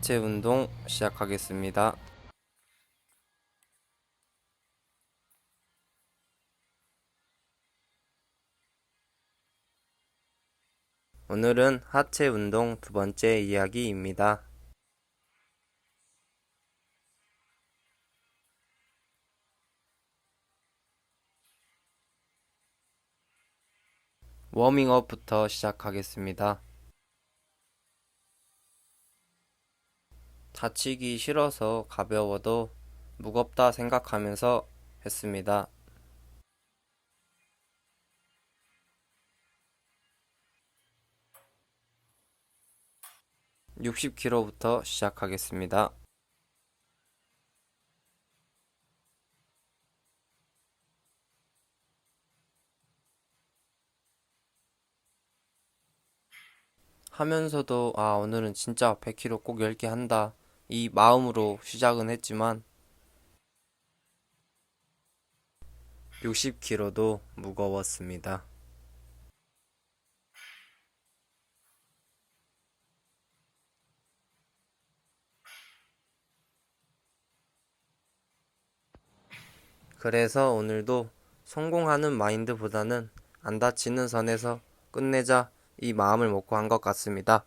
하체 운동 시작하겠습니다. 오늘은 하체 운동 두 번째 이야기입니다. 워밍업부터 시작하겠습니다. 다치기 싫어서 가벼워도 무겁다 생각하면서 했습니다. 60kg부터 시작하겠습니다. 하면서도 아 오늘은 진짜 100kg 꼭 10개 한다 이 마음으로 시작은 했지만 60kg도 무거웠습니다. 그래서 오늘도 성공하는 마인드보다는 안 다치는 선에서 끝내자 이 마음을 먹고 한 것 같습니다.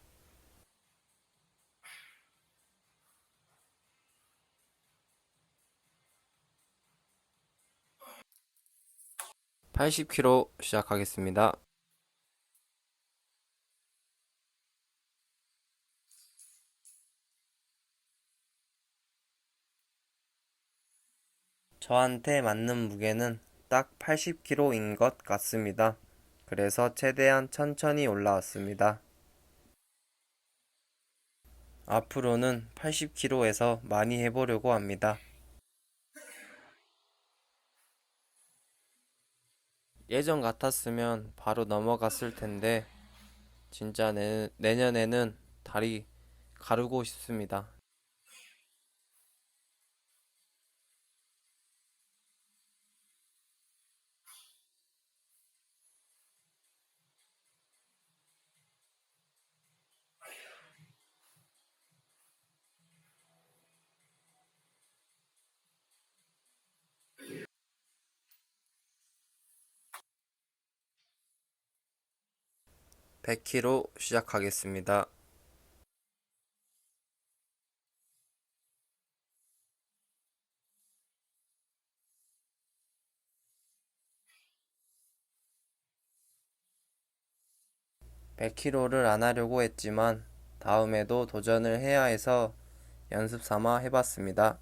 (80kg) 시작하겠습니다. 저한테 맞는 무게는 딱 80kg인 것 같습니다. 그래서 최대한 천천히 올라왔습니다. 앞으로는 80kg에서 많이 해보려고 합니다. 예전 같았으면 바로 넘어갔을 텐데, 진짜 내, 내년에는 다리 가르고 싶습니다. (100kg) 시작하겠습니다. (100kg를) 안 하려고 했지만 다음에도 도전을 해야 해서 연습 삼아 해봤습니다.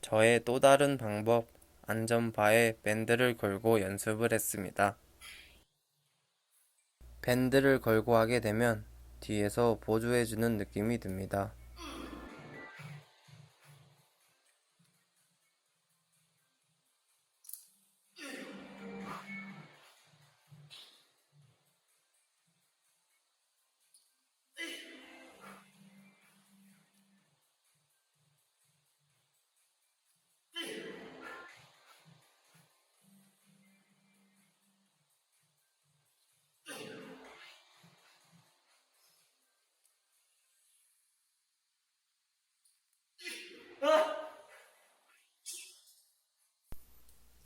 저의 또 다른 방법, 안전바에 밴드를 걸고 연습을 했습니다. 밴드를 걸고 하게 되면 뒤에서 보조해주는 느낌이 듭니다.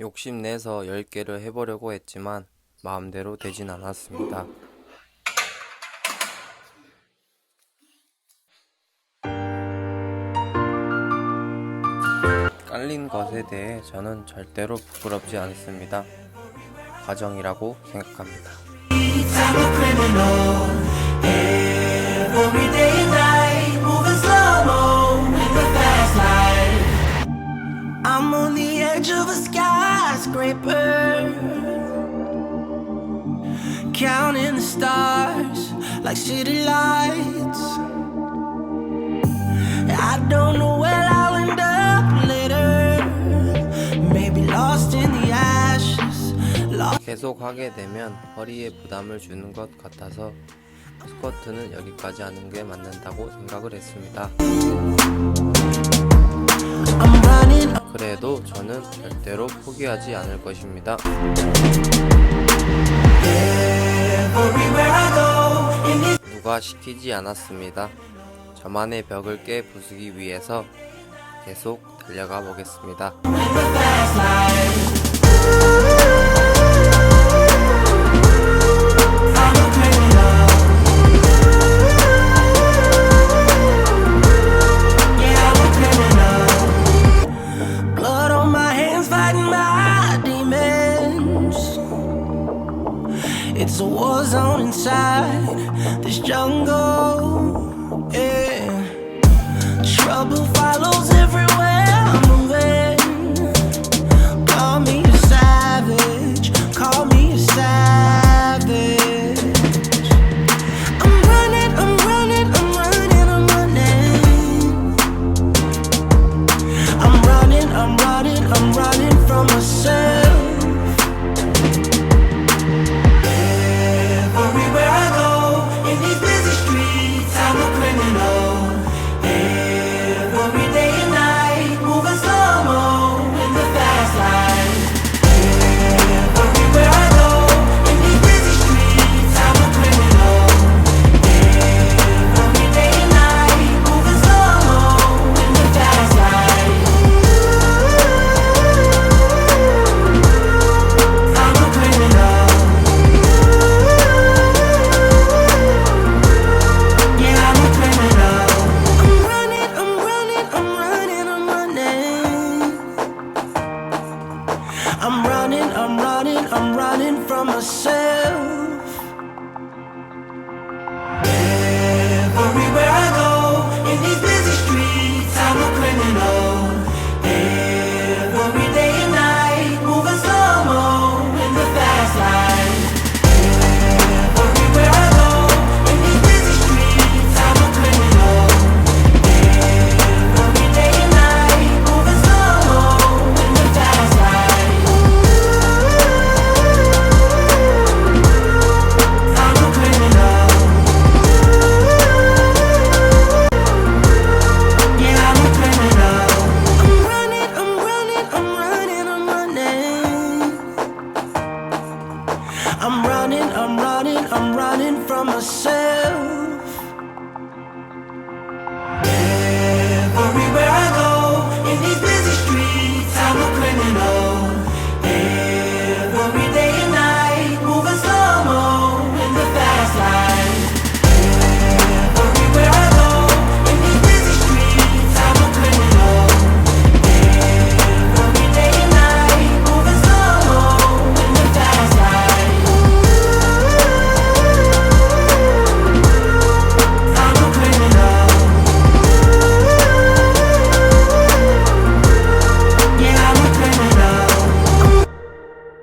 욕심내서 10개를 해보려고 했지만 마음대로 되진 않았습니다. 깔린 것에 대해 저는 절대로 부끄럽지 않습니다. 과정이라고 생각합니다. Skyscraper. Counting the stars like city lights. I don't know where I'll end up later. Maybe lost in the ashes. Lost. 계속 하게 되면 허리에 부담을 주는 것 같아서 스쿼트는 여기까지 하는 게 맞는다고 생각을 했습니다. 그래도 저는 절대로 포기하지 않을 것입니다. 누가 시키지 않았습니다. 저만의 벽을 깨 부수기 위해서 계속 달려가 보겠습니다. It's a war zone inside this jungle. Yeah. Trouble follows everywhere